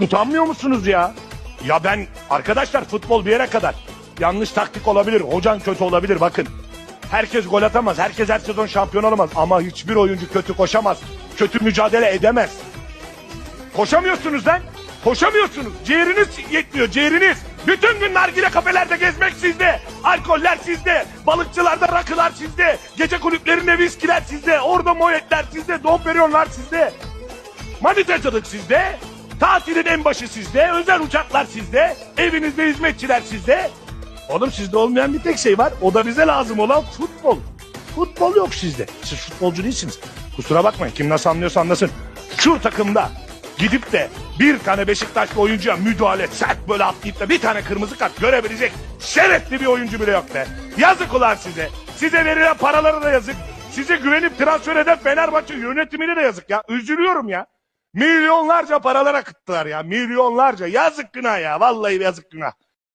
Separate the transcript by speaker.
Speaker 1: Utanmıyor musunuz ya? Ya ben arkadaşlar futbol bir yere kadar. Yanlış taktik olabilir, hocan kötü olabilir bakın. Herkes gol atamaz, herkes her sezon şampiyon olamaz. Ama hiçbir oyuncu kötü koşamaz, kötü mücadele edemez. Koşamıyorsunuz lan. Koşamıyorsunuz. Ciğeriniz yetmiyor, ciğeriniz. Bütün gün nargile kafelerde gezmek sizde. Alkoller sizde. Balıkçılarda rakılar sizde. Gece kulüplerinde viskiler sizde. Orada moyetler sizde. Domperyonlar sizde. Manitacılık sizde. Tatilin en başı sizde. Özel uçaklar sizde. Evinizde hizmetçiler sizde. Oğlum sizde olmayan bir tek şey var. O da bize lazım olan futbol. Futbol yok sizde. Siz futbolcu değilsiniz. Kusura bakmayın. Kim nasıl anlıyorsa anlasın. Şu takımda gidip de bir tane Beşiktaşlı oyuncuya müdahale sert böyle atlayıp da bir tane kırmızı kart görebilecek şerefli bir oyuncu bile yok be. Yazık ulan size. Size verilen paralara da yazık. Size güvenip transfer eden Fenerbahçe yönetimine de yazık ya. Üzülüyorum ya. Milyonlarca paralar akıttılar ya. Milyonlarca. Yazık günah ya. Vallahi yazık günah.